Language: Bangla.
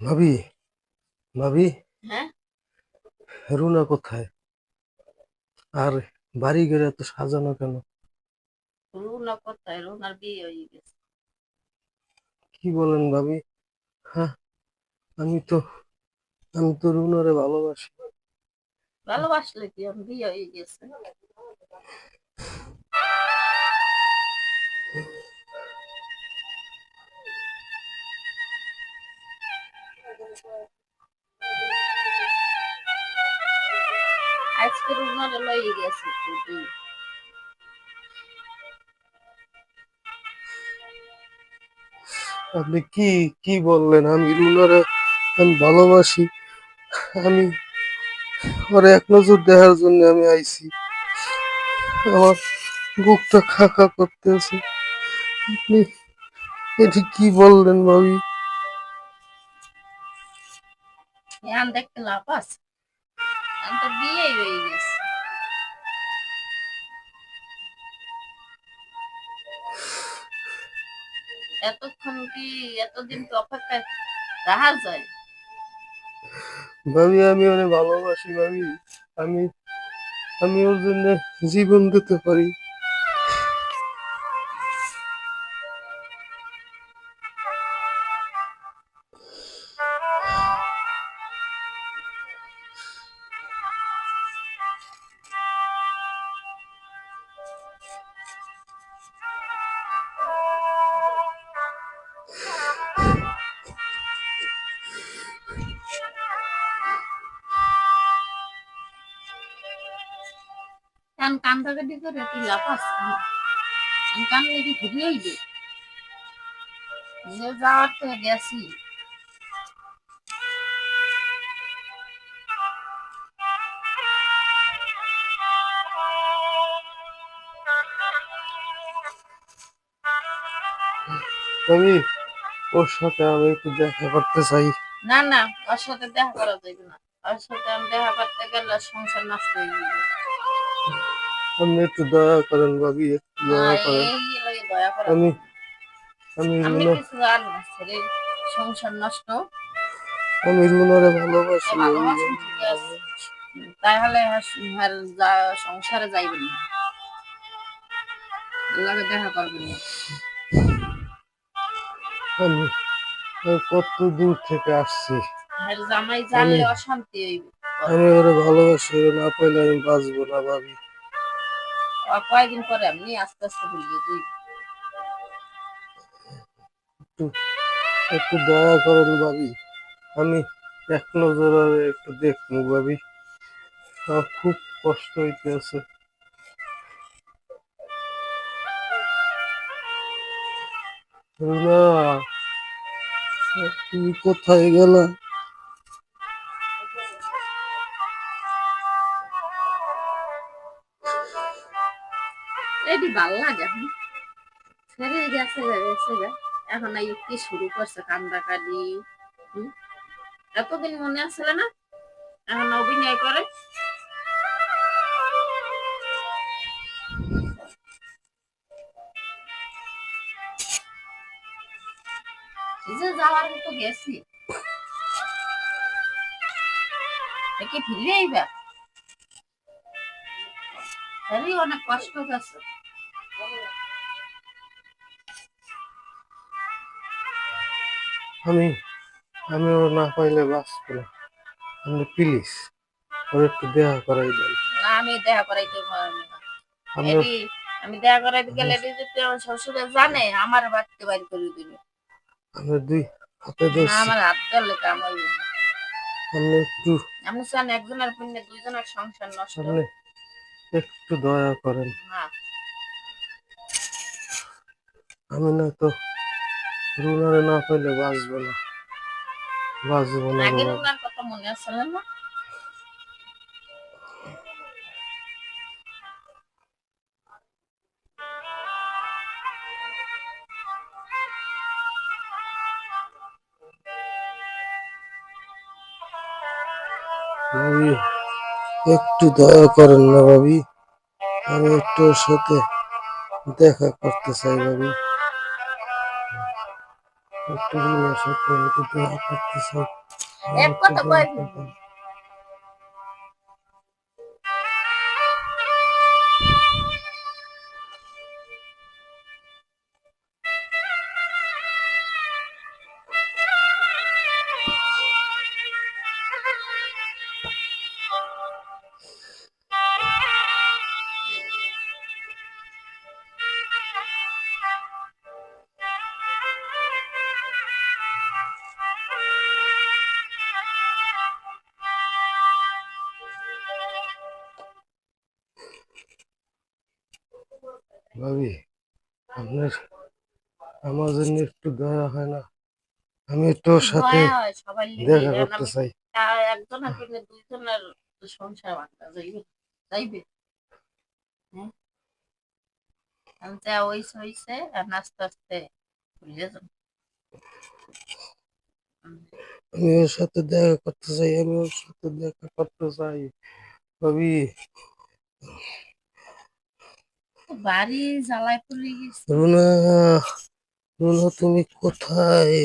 ভাবি ভাবি। হ্যাঁ? রুনা কোথায়? আর বাড়ি ঘরে এত সাজানো কেন? রুনা কোথায়? রুনার বিয়ে হয়ে গেছে। কি বলেন ভাবি? হ্যাঁ আমি তো আমি তো রুনারে ভালোবাসি। ভালোবাসলে কি? ওর বিয়ে হয়ে গেছে। আজকে লয়ে গেছে আপনি কি কি বললেন? আমি ভালোবাসি। আমি ওর এক নজর দেখার জন্য আমি আইছি। আমার বুকটা খাকা করতেছে। আপনি এটি কি বললেন ভাবি? এখন দেখতে লাভ আছে তো বিয়েই হয়ে গেছে এতক্ষণ কি এতদিন তো অপেক্ষায় রাহা যায়? ভাবি, আমি ওরে ভালোবাসি ভাবি। আমি আমি ওর জন্য জীবন দিতে পারি। এখন কান্দাকাটি করে কি আছে এখন কানলে কি ফিরে আইবে। যে যাওয়ার তো গেছি। আমি ওর সাথে আমি একটু দেখা করতে চাই। না না ওর সাথে দেখা করা যাবে না। ওর সাথে আমি দেখা করতে গেলে সংসার নষ্ট হয়ে যাবে। আপনি একটু দয়া করেন ভাবি একটু দয়া করেন। আমি আমি আমি রুনা সংসার নষ্ট। আমি রুনারে ভালোবাসি তাহলে আর- সংসারে যাইবেন না। আল্লাহকে দেখা করবেন না। আমি আমি কত দূর থেকে আসছি। জামাই জানলে আমি- অশান্তি হইবে। আমি ওরে ভালোবাসি ওরে না পাইলে আমি বাঁচবো না ভাবি। আর কয়েকদিন পরে এমনি আস্তে আস্তে ভুলিয়ে দিই একটু একটু দয়া করেন ভাবি। আমি এক নজর একটু দেখব ভাবি। আমার খুব কষ্ট হইতেছে। তুমি কোথায় গেলা? এটি ভালো লাগে। এখন ছেড়ে গেছে গেছে এখন এই কি শুরু করছে কান্দা কান্দি এতদিন মনে আসলে না, এখন অভিনয় করে। যাওয়ার মতো গেছি। কি ফিরে আইবা আরে অনেক কষ্ট গেছে আমি আমি ওর না পাইলে বাঁচবো না। আপনি প্লিজ ওর একটু দেখা করাই দেন। না আমি পারব না। আপনি এটি আমি দেখা করাইতে গেলে এটি যদি আমার শ্বশুরে জানে আমার বাড়িতে বাড়ি করে দিবে। আমি দুই হাতে না আমার হাত ধরলে কাম হইবে না। আপনি একটু আমি চান একজনের পুণ্যে দুইজনের সংসার নষ্ট আপনি একটু দয়া করেন। আমি না তো রুনারে না পাইলে বাঁচবো না। বাঁচবো না। কথা মনে আছে না ভাবি একটু দয়া করেন না ভাবি। আমি একটু সাথে দেখা করতে চাই ভাবি। করতে চাই ভাবি আপনার আমার জন্য একটু দয়া হয় না। আমি একটু ওর সাথে দেখা করতে চাই। আর একজনের দুইজনের সংসার বাঁধা যাইবে যাইবে। হ্যাঁ? যা হইছে হইছে আর আস্তে আস্তে ভুলে আমি ওর সাথে দেখা করতে চাই আমি ওর সাথে দেখা করতে চাই। ভাবি বাড়ি জ্বালায় পড়ে গেছে। রুনা রুনা তুমি কোথায়?